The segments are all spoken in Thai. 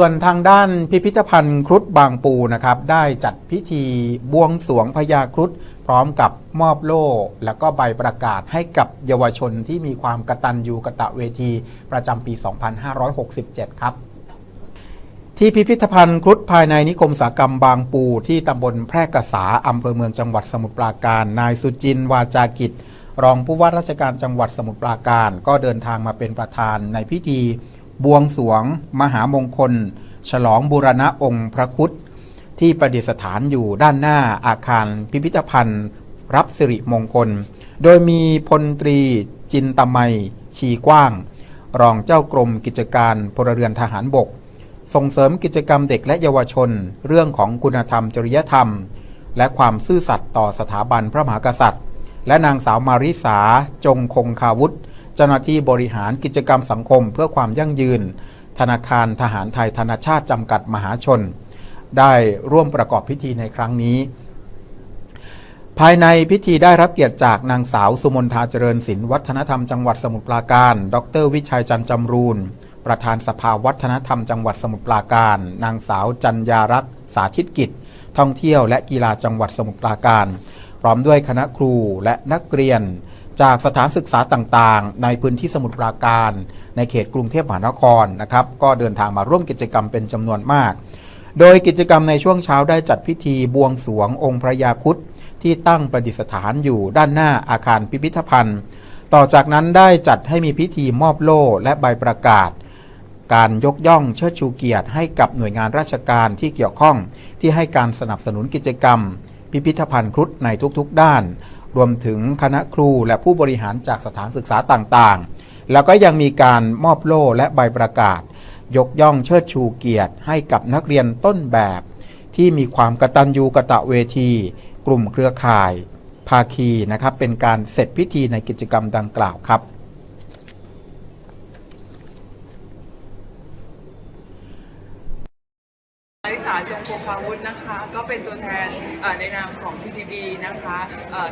ส่วนทางด้านพิพิธภัณฑ์ครุฑบางปูนะครับ ได้จัดพิธีบวงสรวงพญาครุฑพร้อมกับมอบโล่ แล้วก็ใบประกาศให้กับเยาวชนที่มีความกระตัญญูกระตะเวที ประจำปี 2567 ครับ ที่พิพิธภัณฑ์ครุฑภายในนิคมสากรรมบางปู ที่ตำบลแพร่กษาอำเภอเมืองจังหวัดสมุทรปราการ นายสุจินต์วาจากิจ รองผู้ว่าราชการจังหวัดสมุทรปราการ ก็เดินทางมาเป็นประธานในพิธี บวงสวง มหามงคล ฉลองบูรณะองค์พระครุฑที่ประดิษฐานอยู่ด้านหน้าอาคารพิพิธภัณฑ์ รับสิริมงคล โดยมีพลตรีจินตมัย ชีกว้าง รองเจ้ากรมกิจการพลเรือนทหารบก ส่งเสริมกิจกรรมเด็กและเยาวชน เรื่องของคุณธรรมจริยธรรม และความซื่อสัตย์ต่อสถาบันพระมหากษัตริย์ และนางสาวมาริสาจงคงคาวุธ เจ้าหน้าที่บริหารกิจกรรมสังคมเพื่อความยั่งยืน ธนาคารทหารไทยธนาชาติจำกัดมหาชน ได้ร่วมประกอบพิธีในครั้งนี้ ภายในพิธีได้รับเกียรติจากนางสาวสุมนทาเจริญศิลป์วัฒนธรรมจังหวัดสมุทรปราการ ดร วิชัยจันจำรูนประธานสภาวัฒนธรรมจังหวัดสมุทรปราการ นางสาวจันยารักษ์สาธิตกิจ ท่องเที่ยวและกีฬาจังหวัดสมุทรปราการ พร้อมด้วยคณะครูและนักเรียน จากสถานศึกษาต่างๆ ในพื้นที่สมุทรปราการ ในเขตกรุงเทพมหานครนะครับก็เดินทางมาร่วมกิจกรรมเป็นจำนวนมาก โดยกิจกรรมในช่วงเช้าได้จัดพิธีบวงสรวงองค์พระยาครุฑที่ตั้งประดิษฐานอยู่ด้านหน้าอาคารพิพิธภัณฑ์ ต่อจากนั้นได้จัดให้มีพิธีมอบโล่และใบประกาศ การยกย่องเชิดชูเกียรติให้กับหน่วยงานราชการที่เกี่ยวข้องที่ให้การสนับสนุนกิจกรรม พิพิธภัณฑ์ครุฑในทุกๆด้าน รวมถึงคณะครูและผู้บริหารจากสถานศึกษาต่างๆ แล้วก็ยังมีการมอบโล่และใบประกาศ ยกย่องเชิดชูเกียรติให้กับนักเรียนต้นแบบ ที่มีความกตัญญูกะตะเวที กลุ่มเครือข่าย ภาคีนะครับเป็นการเสร็จพิธีในกิจกรรมดังกล่าวครับ อริ สาจงพงพาวุฒินะคะ ก็เป็นตัวแทนในนามของ TTB นะคะ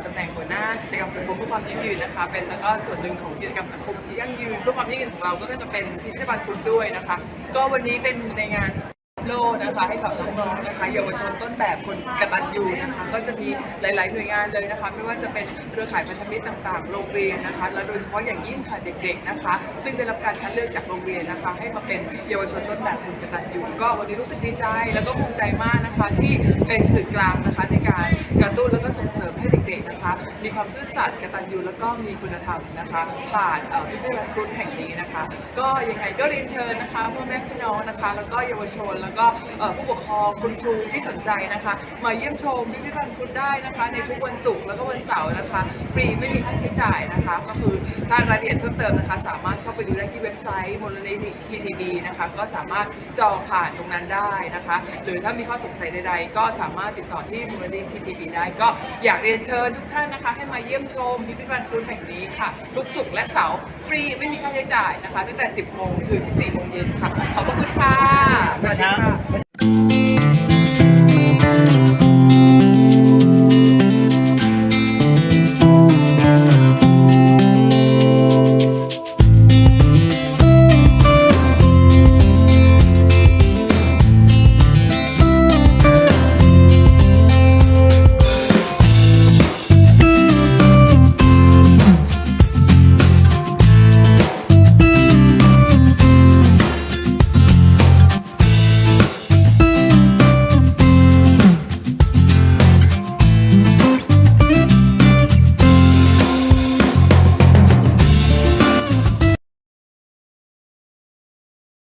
ตำแหน่งหัวหน้ากิจกรรมสังคมเพื่อความยั่งยืนนะคะ เป็นแล้วก็ส่วนหนึ่งของกิจกรรมสังคมที่ยั่งยืนเพื่อความยั่งยืนของเราก็จะเป็นพิพิธภัณฑ์คุณด้วยนะคะ ก็วันนี้เป็นในงาน โลนะคะ ให้กับน้องๆนะคะเยาวชนต้นแบบคนกตัญญูนะคะ ก็จะมีหลายๆหน่วยงานเลยนะคะ ไม่ว่าจะเป็นเครือข่ายพันธมิตรต่างๆ โรงเรียนนะคะ และโดยเฉพาะอย่างยิ่งค่ะเด็ก ๆนะคะ ซึ่งได้รับการคัดเลือกจากโรงเรียนนะคะ ให้มาเป็นเยาวชนต้นแบบคนกตัญญูก็วันนี้รู้สึกดีใจแล้วก็ภูมิใจมากนะคะที่เป็นสื่อกลางนะคะในการกระตุ้นแล้วก็ส่งเสริม ให้เด็กๆนะคะ มีความซื่อสัตย์กตัญญูแล้วก็มีคุณธรรมนะคะ ผ่านเอ่อพิพิธภัณฑ์ครุฑแห่งนี้นะคะ ก็ยังไงก็เรียนเชิญนะคะพ่อแม่พี่น้องนะคะ แล้วก็เยาวชน แล้วก็เอ่อผู้ปกครองคุณครูที่สนใจนะคะ มาเยี่ยมชมพิพิธภัณฑ์ครุฑได้นะคะ ในทุกวันศุกร์แล้วก็วันเสาร์นะคะ ฟรีไม่มีค่าใช้จ่ายนะคะ ก็คือถ้ารายละเอียดเพิ่มเติมนะคะ สามารถเข้าไปดูได้ที่เว ไซต์มูลนิธิทีทีบีนะคะ ก็สามารถจองผ่านตรงนั้นได้นะคะ หรือถ้ามีข้อสงสัยใดๆ ก็สามารถติดต่อที่มูลนิธิ TTB ได้ ก็อยากเรียนเชิญทุกท่านนะคะ ให้มาเยี่ยมชมพิพิธภัณฑ์ฟูนดแห่งนี้ค่ะ ทุกสุขและเสาร์ฟรีไม่มีค่าใช้จ่ายนะคะ ตั้งแต่ 10โมงถึง4โมงเย็นค่ะ ขอบคุณค่ะ สวัสดีค่ะ